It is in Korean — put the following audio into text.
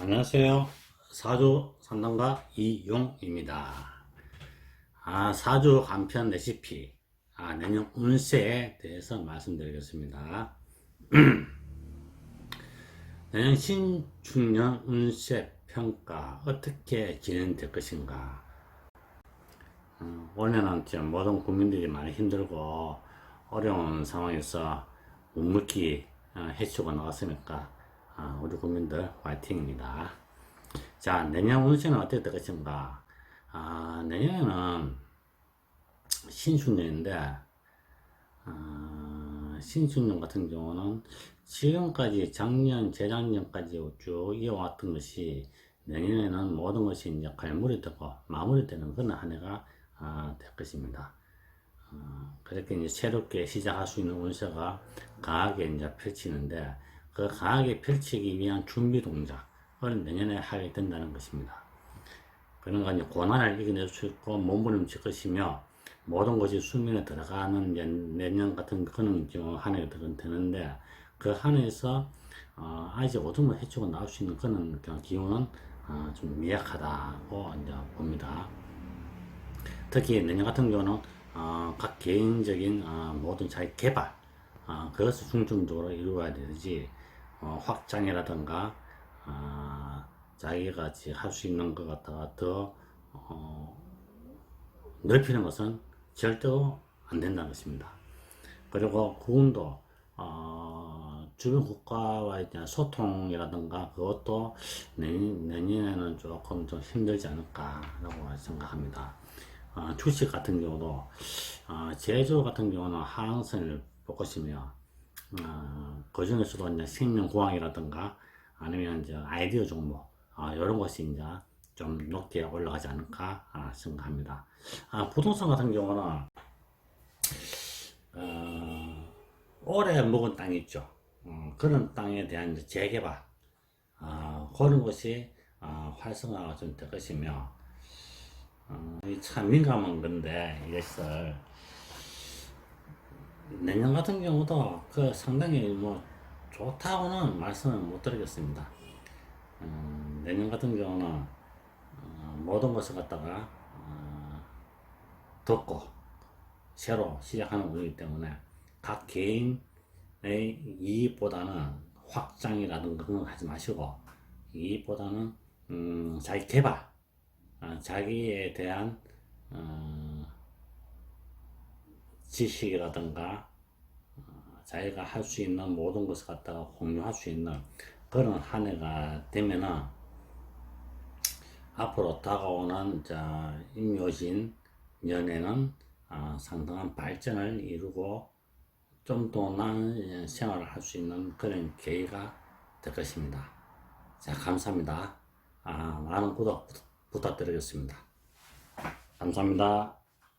안녕하세요. 사주 상담가 이용입니다. 아, 사주 간편 레시피, 아, 내년 운세에 대해서 말씀드리겠습니다. 내년 신중년 운세 평가 어떻게 진행될 것인가? 음, 올해는 지금 모든 국민들이 많이 힘들고 어려운 상황에서 묵묵히 어, 해치고 나왔으니까 아, 우리 국민들 화이팅입니다. 자 내년 운세는 어떻게 될 것인가? 아, 내년에는 신축년인데 아, 신축년 같은 경우는 지금까지 작년, 재작년까지 쭉 이어왔던 것이 내년에는 모든 것이 이제 갈무리 되고 마무리되는 그런 한 해가 아, 될 것입니다. 어, 그렇게 이제 새롭게 시작할 수 있는 운세가 강하게 이제 펼치는데 그 강하게 펼치기 위한 준비 동작을 내년에 하게 된다는 것입니다. 그러니까 이제 고난을 이겨낼 수 있고 몸부림칠 것이며 모든 것이 수면에 들어가는 내년 같은 그런 한 해가 되는- 되는데 그 한 해에서 어, 아직 어둠을 헤치고 나올 수 있는 그런 기운은 어, 좀 미약하다고 이제 봅니다. 특히 내년 같은 경우는 어, 각 개인적인 어, 모든 자기 개발 어, 그것을 중점적으로 이루어야 되지 어, 확장이라든가 어, 자기가 할 수 있는 것 갖다가 더 어, 넓히는 것은 절대로 안 된다는 것입니다. 그리고 구운도 어, 주변 국가와의 소통이라든가 그것도 내년, 내년에는 조금 좀 힘들지 않을까라고 생각합니다. 어, 주식 같은 경우도 어, 제조 같은 경우는 하향선을 보고시며 어, 그 중에서도 이제 생명 고항이라든가 아니면 이제 아이디어 종목 어, 이런 것이 이제 좀 높게 올라가지 않을까 아, 생각합니다. 아, 부동산 같은 경우는 어, 오래 묵은 땅이 있죠. 어, 그런 땅에 대한 재개발 어, 그런 것이 어, 활성화가 좀 될 것이며 어, 이참 민감한 건데 이것을 내년 같은 경우도 그 상당히 뭐 좋다고는 말씀을 못 드리겠습니다. 음, 내년 같은 경우는 어, 모든 것을 갖다가 어, 덮고 새로 시작하는 운이기 때문에 각 개인의 이익보다는 확장이라든가 그런 거 하지 마시고 이익보다는 음, 자기 개발 아, 자기에 대한 어, 지식이라든가 어, 자기가 할 수 있는 모든 것을 갖다가 공유할 수 있는 그런 한 해가 되면은 앞으로 다가오는 자 임묘신 년에는 아, 상당한 발전을 이루고 좀 더 나은 생활을 할 수 있는 그런 계기가 될 것입니다. 자, 감사합니다. 아, 많은 구독 부탁드리겠습니다. 감사합니다.